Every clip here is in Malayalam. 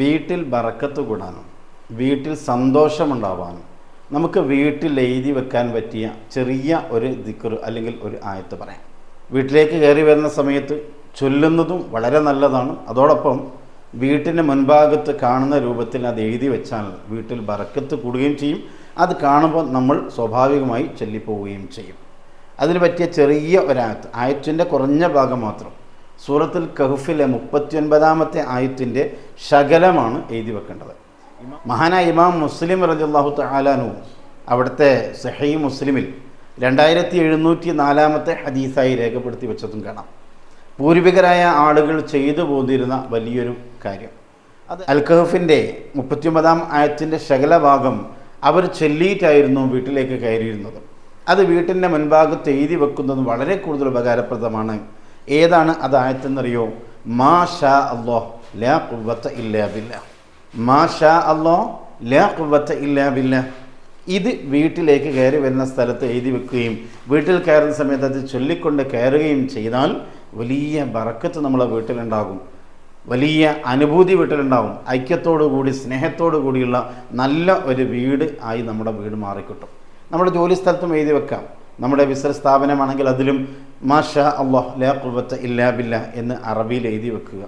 വീട്ടിൽ ബറക്കത്ത് കൂടാനും വീട്ടിൽ സന്തോഷമുണ്ടാവാനും നമുക്ക് വീട്ടിൽ എഴുതി വെക്കാൻ പറ്റിയ ചെറിയ ഒരു ദിക്കർ അല്ലെങ്കിൽ ഒരു ആയത്ത് പറയാം. വീട്ടിലേക്ക് കയറി വരുന്ന സമയത്ത് ചൊല്ലുന്നതും വളരെ നല്ലതാണ്. അതോടൊപ്പം വീട്ടിന്റെ മുൻഭാഗത്ത് കാണുന്ന രൂപത്തിൽ അത് എഴുതി വെച്ചാൽ വീട്ടിൽ ബറക്കത്ത് കൂടുകയും ചെയ്യും. അത് കാണുമ്പോൾ നമ്മൾ സ്വാഭാവികമായി ചൊല്ലിപ്പോവുകയും ചെയ്യും. അതിന് പറ്റിയ ചെറിയ ഒരായത്ത് ആയത്തിന്റെ കുറഞ്ഞ ഭാഗം മാത്രം. സൂറത്തുൽ കഹുഫിലെ മുപ്പത്തിയൊൻപതാമത്തെ ആയത്തിന്റെ ശകലമാണ് എഴുതി വെക്കേണ്ടത്. മഹാനായ ഇമാം മുസ്ലിം റജുല്ലാഹു തലാനു അവിടുത്തെ സഹീ മുസ്ലിമിൽ രണ്ടായിരത്തി എഴുന്നൂറ്റി നാലാമത്തെ ഹദീസായി രേഖപ്പെടുത്തി വെച്ചതും കാണാം. പൂർവികരായ ആളുകൾ ചെയ്തു പോന്നിരുന്ന വലിയൊരു കാര്യം. അത് അൽ കഹഫിന്റെ മുപ്പത്തിയൊമ്പതാം ആയത്തിന്റെ ശകലഭാഗം അവർ ചൊല്ലിയിട്ടായിരുന്നു വീട്ടിലേക്ക് കയറിയിരുന്നത്. അത് വീട്ടിന്റെ മുൻഭാഗത്ത് എഴുതി വെക്കുന്നത് വളരെ കൂടുതൽ ഉപകാരപ്രദമാണ്. ഏതാണ് അത് ആയത്തെന്നറിയോ? മാ ഷാ അള്ളാഹ് ലാ കുവത്ത് ഇല്ലാ ബില്ല മാ ഷാ ലാ കുവത്ത് ഇല്ലാ ബില്ല ഇത് വീട്ടിലേക്ക് കയറി വരുന്ന സ്ഥലത്ത് എഴുതി വെക്കുകയും വീട്ടിൽ കയറുന്ന സമയത്ത് അത് ചൊല്ലിക്കൊണ്ട് കയറുകയും ചെയ്താൽ വലിയ ബറക്കത്ത് നമ്മളെ വീട്ടിലുണ്ടാകും. വലിയ അനുഭൂതി വീട്ടിലുണ്ടാകും. ഐക്യത്തോടു കൂടി സ്നേഹത്തോടു കൂടിയുള്ള നല്ല ഒരു വീട് ആയി നമ്മുടെ വീട് മാറിക്കിട്ടും. നമ്മുടെ ജോലി സ്ഥലത്തും എഴുതി വെക്കാം. നമ്മുടെ ബിസിനസ് സ്ഥാപനമാണെങ്കിൽ അതിലും മാഷ അള്ളാഹ് ലാ കുബത്ത ഇല്ലാ ബില്ല എന്ന് അറബിയിൽ എഴുതി വെക്കുക.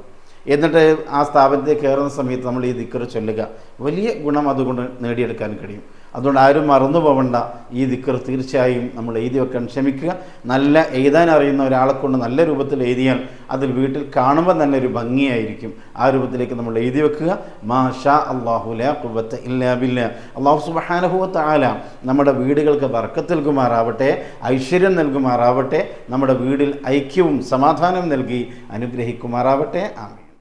എന്നിട്ട് ആ സ്ഥാപനത്തിൽ കയറുന്ന സമയത്ത് നമ്മൾ ഈ ദിക്കറ് ചൊല്ലുക. വലിയ ഗുണം അതുകൊണ്ട് നേടിയെടുക്കാൻ കഴിയും. അതുകൊണ്ട് ആരും മറന്നു പോകണ്ട ഈ ദിക്കർ തീർച്ചയായും നമ്മൾ എഴുതി വെക്കാൻ ശ്രമിക്കുക. നല്ല എഴുതാൻ അറിയുന്ന ഒരാളെ കൊണ്ട് നല്ല രൂപത്തിൽ എഴുതിയാൽ അതിൽ വീട്ടിൽ കാണുമ്പോൾ തന്നെ ഒരു ഭംഗിയായിരിക്കും. ആ രൂപത്തിലേക്ക് നമ്മൾ എഴുതി വെക്കുക. മാ ഷാ അള്ളാഹു ലാ ഖുവത്ത ഇല്ലാ ബില്ല. അള്ളാഹു സുബ്ഹാനഹു ആല നമ്മുടെ വീടുകൾക്ക് ബർക്കത്ത് നൽകുമാറാവട്ടെ ഐശ്വര്യം നൽകുമാറാവട്ടെ നമ്മുടെ വീടിൽ ഐക്യവും സമാധാനവും നൽകി അനുഗ്രഹിക്കുമാറാവട്ടെ. ആമീൻ.